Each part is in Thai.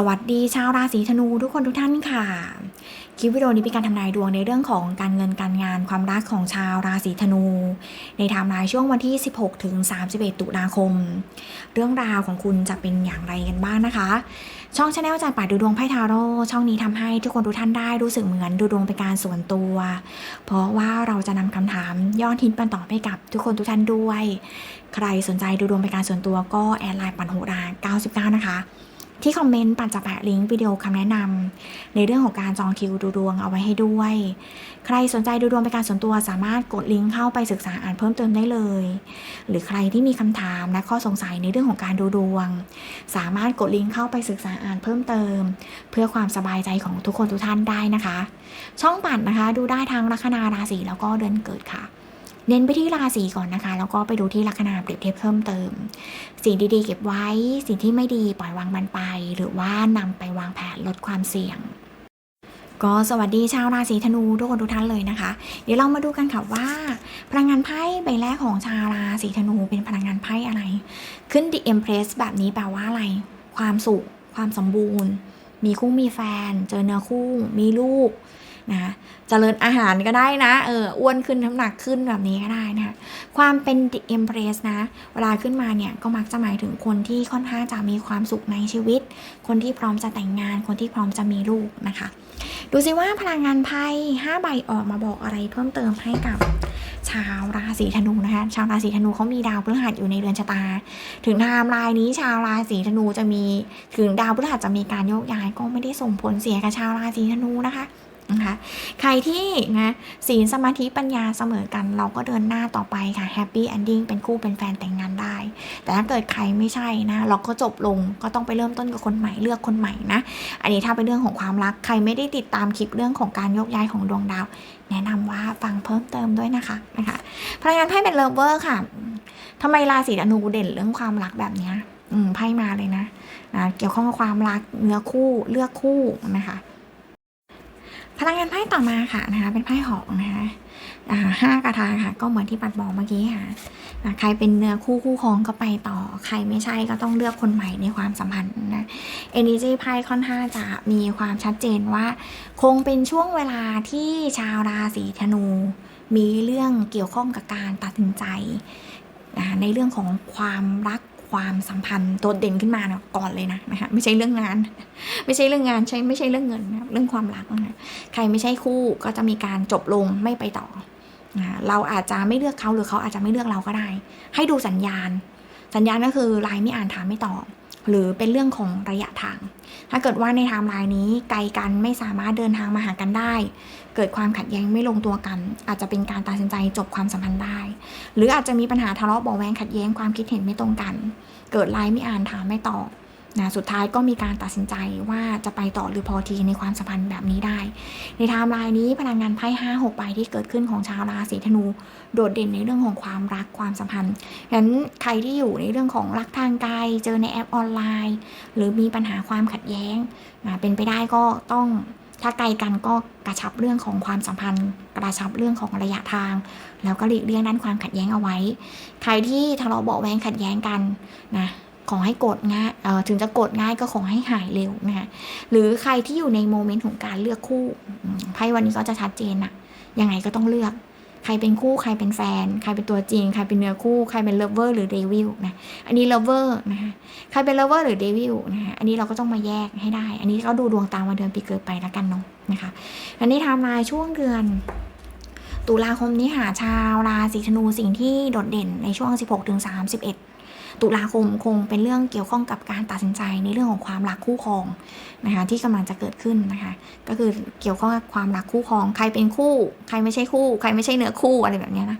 สวัสดีชาวราศีธนูทุกคนทุกท่านค่ะ คลิปวิดีโอนี้เป็นการทำนายดวงในเรื่องของการเงินการงานความรักของชาวราศีธนู ในไทม์ไลน์ช่วงวันที่ 16 ถึง 31 ตุลาคม เรื่องราวของคุณจะเป็นอย่างไรกันบ้างนะคะ ช่องชาแนลจากป่าดูดวงไพ่ทาโร่ช่องนี้ทำให้ทุกคนทุกท่านได้รู้สึกเหมือนดูดวงเป็นการส่วนตัว เพราะว่าเราจะนำคำถามยอดฮิตปันตอบให้กับทุกคนทุกท่านด้วย ใครสนใจดูดวงเป็นการส่วนตัวก็แอดไลน์ปันโหรา99 นะคะ ที่คอมเมนต์ปันจะแปะลิงก์วิดีโอคำแนะนำในเรื่องของการจองคิวดูดวงเอาไว้ให้ด้วย ใครสนใจดูดวงเป็นการส่วนตัวสามารถกดลิงก์เข้าไปศึกษาอ่านเพิ่มเติมได้เลย หรือใครที่มีคำถามและข้อสงสัยในเรื่องของการดูดวง สามารถกดลิงก์เข้าไปศึกษาอ่านเพิ่มเติม เพื่อความสบายใจของทุกคนทุกท่านได้นะคะ ช่องปัดนะคะ ดูได้ทั้งลัคนาราศีแล้วก็เดือนเกิดค่ะ เน้นไปที่ราศีก่อนนะคะ แล้วก็ไปดูที่ลัคนาเปรียบเทียบเพิ่มเติม สิ่งดีๆเก็บไว้ สิ่งที่ไม่ดีปล่อยวางมันไป หรือว่านำไปวางแผนลดความเสี่ยงก็สวัสดีชาวราศีธนูทุกคนทุกท่านเลยนะคะ เดี๋ยวเรามาดูกันค่ะว่า พลังงานไพ่ใบแรกของชาวราศีธนูเป็นพลังงานไพ่อะไร ขึ้น The Empress แบบนี้แปลว่าอะไร ความสุข ความสมบูรณ์ มีคู่มีแฟน เจอเนื้อคู่ มีลูก นะเจริญอาหารก็ได้นะ เอออ้วนขึ้นน้ำหนักขึ้นแบบนี้ก็ได้นะคะความเป็น The Empress นะ เวลาขึ้นมาเนี่ย ก็มักจะหมายถึงคนที่ค่อนข้างจะมีความสุขในชีวิต คนที่พร้อมจะแต่งงาน คนที่พร้อมจะมีลูกนะคะ ดูสิว่าพลังงานไพ่5ใบออกมาบอกอะไรเพิ่มเติมให้กับชาวราศีธนูนะคะ ชาวราศีธนูเขามีดาวพฤหัสอยู่ในเรือนชะตา ถึงไทม์ไลน์นี้ชาวราศีธนูจะมี ถึงดาวพฤหัสจะมีการโยกย้ายก็ไม่ได้ส่งผลเสียกับชาวราศีธนูนะคะ นะคะใครที่นะศีลสมาธิปัญญาเสมอกัน เราก็เดินหน้าต่อไปค่ะแฮปปี้แอนดิ้งเป็นคู่เป็นแฟนแต่งงานได้ แต่ถ้าเกิดใครไม่ใช่นะเราก็จบลงก็ต้องไปเริ่มต้นกับคนใหม่เลือกคนใหม่นะ อันนี้ถ้าเป็นเรื่องของความรักใครไม่ได้ติดตามคลิปเรื่องของการยกย้ายของดวงดาว แนะนำว่าฟังเพิ่มเติมด้วยนะคะนะคะพลังงานไพ่เป็นเลิฟเวอร์ค่ะทำไมราศีธนูเด่นเรื่องความรักแบบเนี้ยอืมไพ่มาเลยนะนะเกี่ยวข้องกับความรักเนื้อคู่เลือกคู่นะคะ พลังงานไพ่ต่อมาค่ะนะคะเป็นไพ่หอกนะคะห้ากระทาค่ะ ก็เหมือนที่ปัดบอกเมื่อกี้ค่ะใครเป็นเนื้อคู่คู่ครองก็ไปต่อ ใครไม่ใช่ก็ต้องเลือกคนใหม่ในความสัมพันธ์นะ Energy ไพ่ค่อนข้างจะมีความชัดเจนว่า คงเป็นช่วงเวลาที่ชาวราศีธนู มีเรื่องเกี่ยวข้องกับการตัดสินใจในเรื่องของความรัก ความสัมพันธ์โดดเด่นขึ้นมานะก่อนเลยนะนะคะไม่ใช่เรื่องงาน ไม่ใช่เรื่องงานใช่ไม่ใช่เรื่องเงินนะเรื่องความรักนะใครไม่ใช่คู่ก็จะมีการจบลงไม่ไปต่อนะเราอาจจะไม่เลือกเขาหรือเขาอาจจะไม่เลือกเราก็ได้ ให้ดูสัญญาณ สัญญาณก็คือไลน์ไม่อ่านถามไม่ตอบ หรือเป็นเรื่องของระยะทาง ถ้าเกิดว่าในไทม์ไลน์นี้ไกลกันไม่สามารถเดินทางมาหากันได้ เกิดความขัดแย้งไม่ลงตัวกัน อาจจะเป็นการตัดสินใจจบความสัมพันธ์ได้ หรืออาจจะมีปัญหาทะเลาะเบาะแวงขัดแย้งความคิดเห็นไม่ตรงกัน เกิดไลน์ไม่อ่านถามไม่ตอบ นะสุดท้ายก็มีการตัดสินใจว่าจะไปต่อหรือพอทีในความสัมพันธ์แบบนี้ได้ ในไทม์ไลน์นี้พลังงานไพ่ห้าหกใบที่เกิดขึ้นของชาวราศีธนู โดดเด่นในเรื่องของความรักความสัมพันธ์งั้นใครที่อยู่ในเรื่องของรักทางไกลเจอในแอปออนไลน์ หรือมีปัญหาความขัดแย้งอ่าเป็นไปได้ก็ต้องถ้าไกลกันก็กระชับเรื่องของความสัมพันธ์ กระชับเรื่องของระยะทาง แล้วก็หลีกเลี่ยงด้านความขัดแย้งเอาไว้ ใครที่ทะเลาะเบาะแว้งขัดแย้งกันนะ ขอให้โกรธง่ายถึงจะโกรธง่ายก็ขอให้หายเร็วนะคะหรือใครที่อยู่ในโมเมนต์ของการเลือกคู่ไพ่วันนี้ก็จะชัดเจนอะยังไงก็ต้องเลือก ใครเป็นคู่ใครเป็นแฟน ใครเป็นตัวจริง ใครเป็นเนื้อคู่ใครเป็นเลเวอร์หรือเดวิลนะอันนี้เลเวอร์นะคะใครเป็นเลเวอร์หรือเดวิลนะคะอันนี้เราก็ต้องมาแยกให้ได้ อันนี้ก็ดูดวงตามวันเดือนปีเกิดไปแล้วกันเนาะนะคะอันนี้ทำลายช่วงเดือนตุลาคมนี้หาชาวราศีธนูสิ่งที่โดดเด่นในช่วง 16ถึง31 ตุลาคมคงเป็นเรื่องเกี่ยวข้องกับการตัดสินใจในเรื่องของความรักคู่ครองนะคะที่กำลังจะเกิดขึ้นนะคะก็คือเกี่ยวข้องกับความรักคู่ครอง ใครเป็นคู่ ใครไม่ใช่คู่ ใครไม่ใช่เนื้อคู่อะไรแบบนี้นะ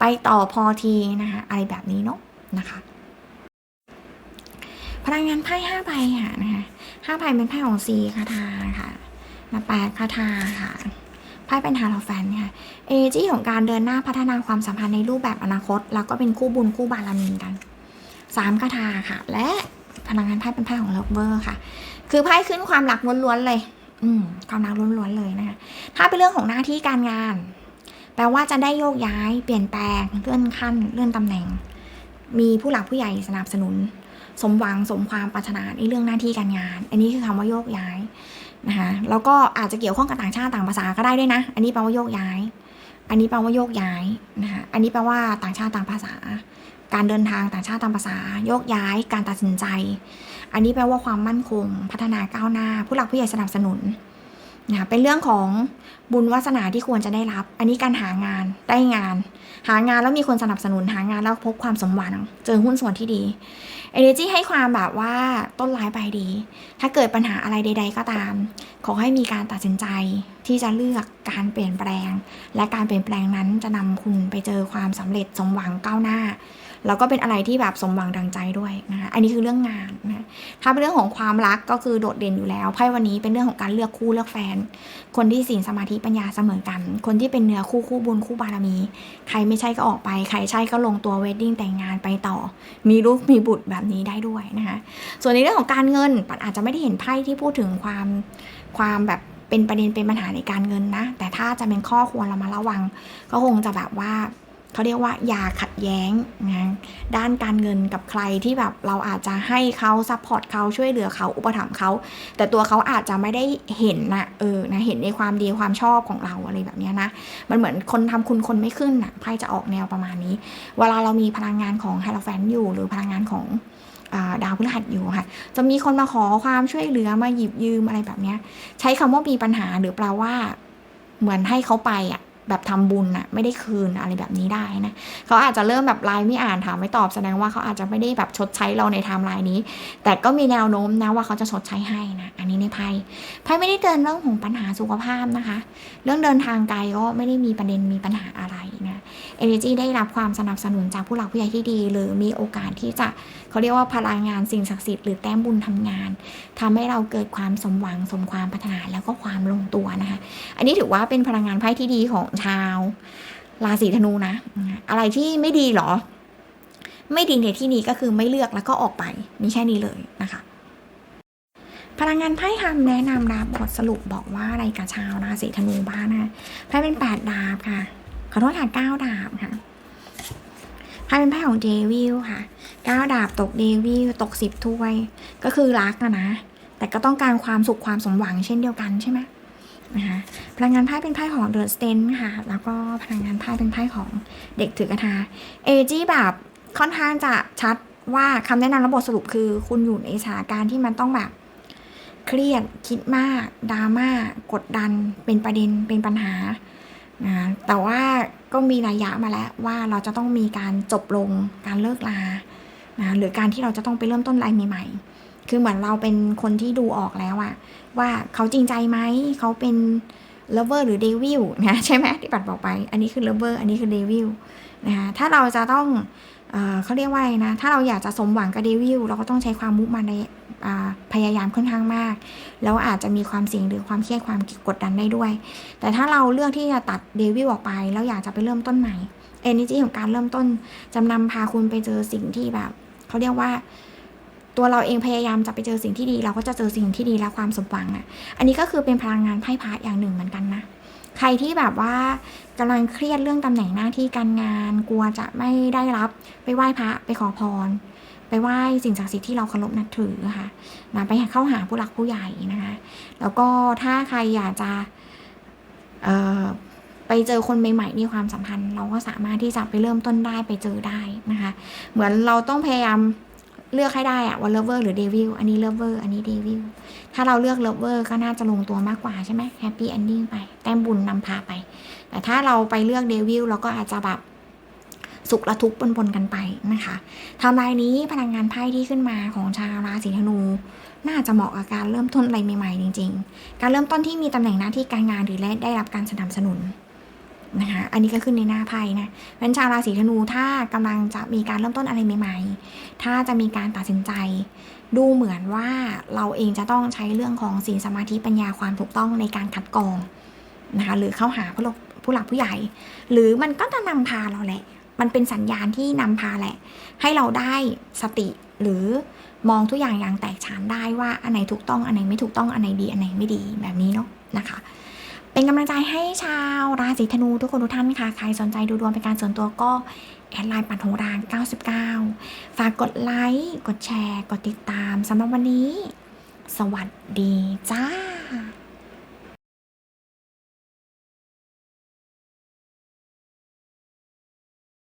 ไปต่อพอทีนะคะอะไรแบบนี้เนาะนะคะพลังงานไพ่ห้าใบค่ะนะคะห้าใบเป็นไพ่ของซีคาทาค่ะมาแปดคาทาค่ะไพ่เป็นฮาโลแฟนค่ะเอจีของการเดินหน้าพัฒนาความสัมพันธ์ในรูปแบบอนาคต แล้วก็เป็นคู่บุญคู่บารมีกัน สามคาทาค่ะ และพลังงานไพ่เป็นไพ่ของเลิฟเวอร์ค่ะ คือไพ่ขึ้นความรักล้วนๆเลย อืมความรักล้วนๆเลยนะคะ ถ้าเป็นเรื่องของหน้าที่การงาน แปลว่าจะได้โยกย้ายเปลี่ยนแปลงเลื่อนขั้นเลื่อนตำแหน่ง มีผู้หลักผู้ใหญ่สนับสนุน สมหวังสมความปรารถนาในเรื่องหน้าที่การงาน อันนี้คือคำว่าโยกย้ายนะคะแล้วก็อาจจะเกี่ยวข้องกับต่างชาติต่างภาษาก็ได้ด้วยนะ อันนี้แปลว่าโยกย้าย อันนี้แปลว่าโยกย้ายนะคะอันนี้แปลว่าต่างชาติต่างภาษา การเดินทางต่างชาติต่างภาษาโยกย้ายการตัดสินใจ อันนี้แปลว่าความมั่นคง พัฒนาก้าวหน้า ผู้หลักผู้ใหญ่สนับสนุนนะคะเป็นเรื่องของบุญวาสนาที่ควรจะได้รับ อันนี้การหางานได้งาน หางานแล้วมีคนสนับสนุนหางานแล้วพบความสมหวัง เจอหุ้นส่วนที่ดี Energy ให้ความแบบว่าต้นร้ายปลายดี ถ้าเกิดปัญหาอะไรใด ๆ ก็ตาม ขอให้มีการตัดสินใจที่จะเลือกการเปลี่ยนแปลง และการเปลี่ยนแปลงนั้นจะนำคุณไปเจอความสำเร็จสมหวังก้าวหน้า แล้วก็เป็นอะไรที่แบบสมหวังดังใจด้วยนะคะอันนี้คือเรื่องงานนะถ้าเป็นเรื่องของความรักก็คือโดดเด่นอยู่แล้วไพ่วันนี้เป็นเรื่องของการเลือกคู่เลือกแฟน คนที่ศีลสมาธิปัญญาเสมอกัน คนที่เป็นเนื้อคู่คู่บุญคู่บารมี ใครไม่ใช่ก็ออกไป ใครใช่ก็ลงตัวเวดดิ้งแต่งงานไปต่อ มีลูกมีบุตรแบบนี้ได้ด้วยนะคะส่วนในเรื่องของการเงินปันอาจจะไม่ได้เห็นไพ่ที่พูดถึงความความแบบเป็นประเด็นเป็นปัญหาในการเงินนะ แต่ถ้าจะเป็นข้อควรเรามาระวัง ก็คงจะแบบว่า เขาเรียกว่าอย่าขัดแย้งนะด้านการเงินกับใครที่แบบเราอาจจะให้เขาซัพพอร์ตเขาช่วยเหลือเขาอุปถัมภ์เขาแต่ตัวเขาอาจจะไม่ได้เห็นนะเออนะเห็นในความดีความชอบของเราอะไรแบบนี้นะมันเหมือนคนทำคุณคนไม่ขึ้นนะไพ่จะออกแนวประมาณนี้ เวลาเรามีพลังงานของไฮโลแฟนอยู่หรือพลังงานของดาวพฤหัสอยู่ค่ะ จะมีคนมาขอความช่วยเหลือมาหยิบยืมอะไรแบบนี้ใช้คำว่ามีปัญหาหรือแปลว่า เหมือนให้เขาไปอะ แบบทำบุญอะไม่ได้คืนอะไรแบบนี้ได้นะเขาอาจจะเริ่มแบบไลน์ไม่อ่านถามไม่ตอบแสดงว่าเขาอาจจะไม่ได้แบบชดใช้เราในไทม์ไลน์นี้ แต่ก็มีแนวโน้มนะว่าเขาจะชดใช้ให้นะอันนี้ในไพ่ไพ่ไม่ได้เตือนเรื่องของปัญหาสุขภาพนะคะ เรื่องเดินทางไกลก็ไม่ได้มีประเด็นมีปัญหาอะไรนะ Energy ได้รับความสนับสนุนจากผู้หลักผู้ใหญ่ที่ดี หรือมีโอกาสที่จะเขาเรียกว่าพลังงานสิ่งศักดิ์สิทธิ์หรือแต้มบุญทำงานทำให้เราเกิดความสมหวังสมความปรารถนาแล้วก็ความลงตัวนะคะ อันนี้ถือว่าเป็นพลังงานไพ่ที่ดีของชาวราศีธนูนะ อะไรที่ไม่ดีหรอ ไม่ดีในที่นี้ก็คือไม่เลือกแล้วก็ออกไปมีแค่นี้เลยนะคะ พลังงานไพ่ทำแนะนำนะบทสรุปบอกว่าอะไรกับชาวราศีธนูบ้างนะไพ่เป็นแปดดาบค่ะขอโทษค่ะเก้าดาบค่ะไพ่เป็นไพ่ของเดวิลค่ะเก้าดาบตกเดวิลตกสิบถ้วย ก็คือรักนะนะแต่ก็ต้องการความสุขความสมหวังเช่นเดียวกันใช่ไหม นะคะพลังงานไพ่เป็นไพ่ของเดอะสเตนค่ะ แล้วก็พลังงานไพ่เป็นไพ่ของเด็กถือกระทาเอจีแบบค่อนข้างจะชัดว่าคำแนะนำและบทสรุปคือคุณอยู่ในสถานการณ์ที่มันต้องแบบ เครียดคิดมากดราม่ากดดันเป็นประเด็นเป็นปัญหานะแต่ว่าก็มีนัยยะมาแล้วว่าเราจะต้องมีการจบลงการเลิกลานะหรือการที่เราจะต้องไปเริ่มต้นอะไรใหม่ๆ คือเหมือนเราเป็นคนที่ดูออกแล้วอะว่าเขาจริงใจไหมเขาเป็นเลเวอร์หรือเดวิลนะใช่ไหมที่ปัดบอกไป อันนี้คือเลเวอร์อันนี้คือเดวิลนะคะถ้าเราจะต้องเอเขาเรียกว่าอะไรนะ ถ้าเราอยากจะสมหวังกับเดวิลเราก็ต้องใช้ความมุมาในพยายามค่อนข้างมาก แล้วอาจจะมีความเสี่ยงหรือความเครียดความกดดันได้ด้วย แต่ถ้าเราเลือกที่จะตัดเดวิลออกไป แล้วอยากจะไปเริ่มต้นใหม่ energy ของการเริ่มต้นจะนำพาคุณไปเจอสิ่งที่แบบเขาเรียกว่า ตัวเราเองพยายามจะไปเจอสิ่งที่ดี เราก็จะเจอสิ่งที่ดีและความสมหวังอะ อันนี้ก็คือเป็นพลังงานไพ่พาอย่างหนึ่งเหมือนกันนะ ใครที่แบบว่ากำลังเครียดเรื่องตำแหน่งหน้าที่การงาน กลัวจะไม่ได้รับไปไหว้พระไปขอพร ไปไหว้สิ่งศักดิ์สิทธิ์ที่เราเคารพนับถือค่ะนะไปเข้าหาผู้หลักผู้ใหญ่นะคะ แล้วก็ถ้าใครอยากจะไปเจอคนใหม่ๆในความสัมพันธ์ เราก็สามารถที่จะไปเริ่มต้นได้ไปเจอได้นะคะ เหมือนเราต้องพยายาม เลือกให้ได้อะว่าเลเวอร์หรือเดวิลอันนี้เลเวอร์อันนี้เดวิลถ้าเราเลือกเลเวอร์ก็น่าจะลงตัวมากกว่าใช่ไหมแฮปปี้เอนดิ้งไป แต้มบุญนำพาไป แต่ถ้าเราไปเลือกเดวิลเราก็อาจจะแบบสุขและทุกข์ปนๆกันไปนะคะทำลายนี้พลังงานไพ่ที่ขึ้นมาของชาวราศีธนู น่าจะเหมาะกับการเริ่มต้นอะไรใหม่ๆจริง ๆ การเริ่มต้นที่มีตำแหน่งหน้าที่การงานหรือได้รับการสนับสนุน นะคะ อันนี้ก็ขึ้นในหน้าไพ่นะงั้นชาวราศีธนูถ้ากำลังจะมีการเริ่มต้นอะไรใหม่ๆ ถ้าจะมีการตัดสินใจ ดูเหมือนว่าเราเองจะต้องใช้เรื่องของศีลสมาธิปัญญาความถูกต้องในการคัดกรองนะคะหรือเข้าหาผู้หลักผู้หลักผู้ใหญ่ หรือมันก็จะนำพาเราแหละ มันเป็นสัญญาณที่นำพาแหละ ให้เราได้สติหรือมองทุกอย่างอย่างแตกฉานได้ว่าอันไหนถูกต้องอันไหนไม่ถูกต้องอันไหนดีอันไหนไม่ดีแบบนี้เนาะนะคะ เป็นกำลังใจให้ชาวราศีธนูทุกคนทุกท่านค่ะ ใครสนใจดูดวงเป็นการส่วนตัวก็ แอดไลน์ปัดโหราง 99 ฝากกดไลค์ กดแชร์ กดติดตามสำหรับวันนี้ สวัสดีจ้า